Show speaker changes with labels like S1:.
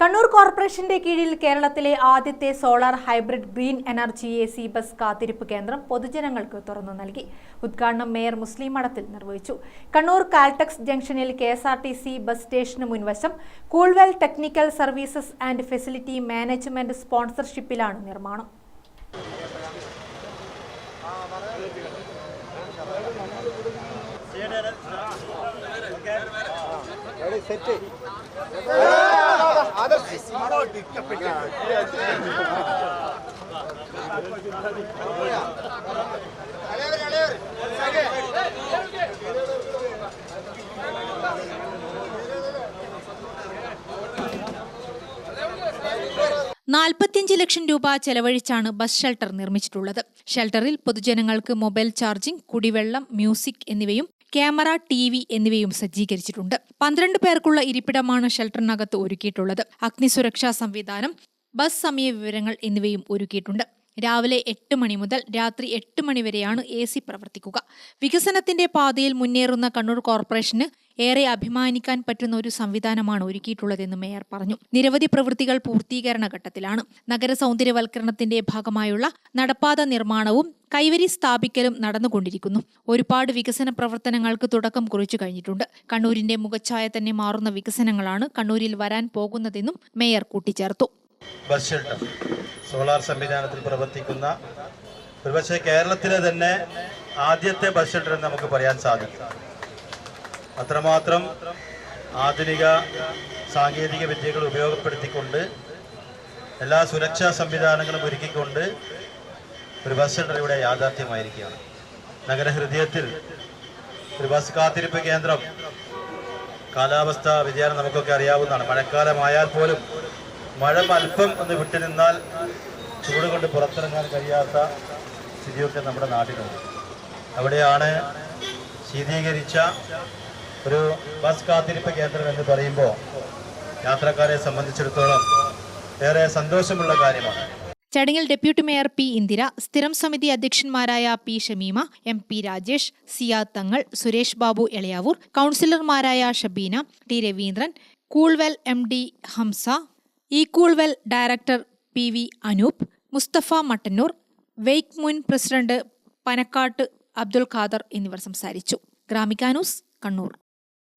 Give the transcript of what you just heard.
S1: കണ്ണൂർ കോർപ്പറേഷന്റെ കീഴിൽ കേരളത്തിലെ ആദ്യത്തെ solar hybrid green energy A C bus കാത്തിരിപ്പ് കേന്ദ്രം പൊതുജനങ്ങൾക്ക് തുറന്നു നൽകി. ഉദ്ഘാടനം മേയർ മുസ്ലിം മഠത്തിൽ നിർവഹിച്ചു. കണ്ണൂർ കാൽടെക്സ് ജംഗ്ഷനിൽ കെ ബസ് സ്റ്റേഷന് മുൻവശം Coolwell technical services and facility management സ്പോൺസർഷിപ്പിലാണ് നിർമ്മാണം. നാൽപ്പത്തിയഞ്ച് ലക്ഷം രൂപ ചെലവഴിച്ചാണ് ബസ് ഷെൽട്ടർ നിർമ്മിച്ചിട്ടുള്ളത്. ഷെൽട്ടറിൽ പൊതുജനങ്ങൾക്ക് മൊബൈൽ ചാർജിംഗ് കുടിവെള്ളം മ്യൂസിക് എന്നിവയും ക്യാമറ ടി വി എന്നിവയും സജ്ജീകരിച്ചിട്ടുണ്ട്. പന്ത്രണ്ട് പേർക്കുള്ള ഇരിപ്പിടമാണ് ഷെൽട്ടറിനകത്ത് ഒരുക്കിയിട്ടുള്ളത്. അഗ്നിസുരക്ഷാ സംവിധാനം ബസ് സമയ വിവരങ്ങൾ എന്നിവയും ഒരുക്കിയിട്ടുണ്ട്. രാവിലെ എട്ട് മണി മുതൽ രാത്രി എട്ട് മണി വരെയാണ് എ സി പ്രവർത്തിക്കുക. വികസനത്തിന്റെ പാതയിൽ മുന്നേറുന്ന കണ്ണൂർ കോർപ്പറേഷന് ഏറെ അഭിമാനിക്കാൻ പറ്റുന്ന ഒരു സംവിധാനമാണ് ഒരുക്കിയിട്ടുള്ളതെന്ന് മേയർ പറഞ്ഞു. നിരവധി പ്രവൃത്തികൾ പൂർത്തീകരണ ഘട്ടത്തിലാണ്. നഗര സൗന്ദര്യവൽക്കരണത്തിന്റെ ഭാഗമായുള്ള നടപ്പാത നിർമ്മാണവും കൈവരി സ്ഥാപിക്കലും നടന്നുകൊണ്ടിരിക്കുന്നു. ഒരുപാട് വികസന പ്രവർത്തനങ്ങൾക്ക് തുടക്കം കുറിച്ചു കഴിഞ്ഞിട്ടുണ്ട്. കണ്ണൂരിന്റെ മുഖച്ഛായ തന്നെ മാറുന്ന വികസനങ്ങളാണ് കണ്ണൂരിൽ വരാൻ പോകുന്നതെന്നും മേയർ കൂട്ടിച്ചേർത്തു.
S2: Bus shelter. സോളാർ സംവിധാനത്തിൽ പ്രവർത്തിക്കുന്ന ഒരുപക്ഷെ കേരളത്തിലെ തന്നെ ആദ്യത്തെ ബസ് ഷെൽട്ടർ എന്ന് നമുക്ക് പറയാൻ സാധിക്കും. അത്രമാത്രം ആധുനിക സാങ്കേതിക വിദ്യകൾ ഉപയോഗപ്പെടുത്തിക്കൊണ്ട് എല്ലാ സുരക്ഷാ സംവിധാനങ്ങളും ഒരുക്കിക്കൊണ്ട് ഒരു ബസ് ഷെൽട്ടർ ഇവിടെ യാഥാർത്ഥ്യമായിരിക്കുകയാണ്. നഗരഹൃദയത്തിൽ ഒരു ബസ് കാത്തിരിപ്പ് കേന്ദ്രം. കാലാവസ്ഥ വ്യതിയാനം നമുക്കൊക്കെ അറിയാവുന്നതാണ്. മഴക്കാലമായാൽ പോലും മഴ അല്പം ഒന്ന് വിട്ടു നിന്നാൽ ചൂട് കൊണ്ട് പുറത്തിറങ്ങാൻ കഴിയാത്ത സ്ഥിതിയൊക്കെ നമ്മുടെ നാട്ടിലുണ്ട്. അവിടെയാണ് ശീതീകരിച്ച ഒരു ബസ് കാത്തിരിപ്പ് കേന്ദ്രം എന്ന് പറയുമ്പോൾ യാത്രക്കാരെ സംബന്ധിച്ചിടത്തോളം ഏറെ സന്തോഷമുള്ള കാര്യമാണ്.
S1: ചടങ്ങിൽ ഡെപ്യൂട്ടി മേയർ പി ഇന്ദിര സ്ഥിരം സമിതി അധ്യക്ഷന്മാരായ P Shameema M P Rajesh Siya Thangal Suresh Babu Elayavoor കൗൺസിലർമാരായ Shabeena T Raveendran Coolwell M D Hamza E Coolwell director P V Anoop Mustafa Mattannur വെയ്ക്ക് മുൻ പ്രസിഡന്റ് പനക്കാട്ട് അബ്ദുൽ ഖാദർ എന്നിവർ സംസാരിച്ചു. ഗ്രാമിക്കാനൂസ് കണ്ണൂർ.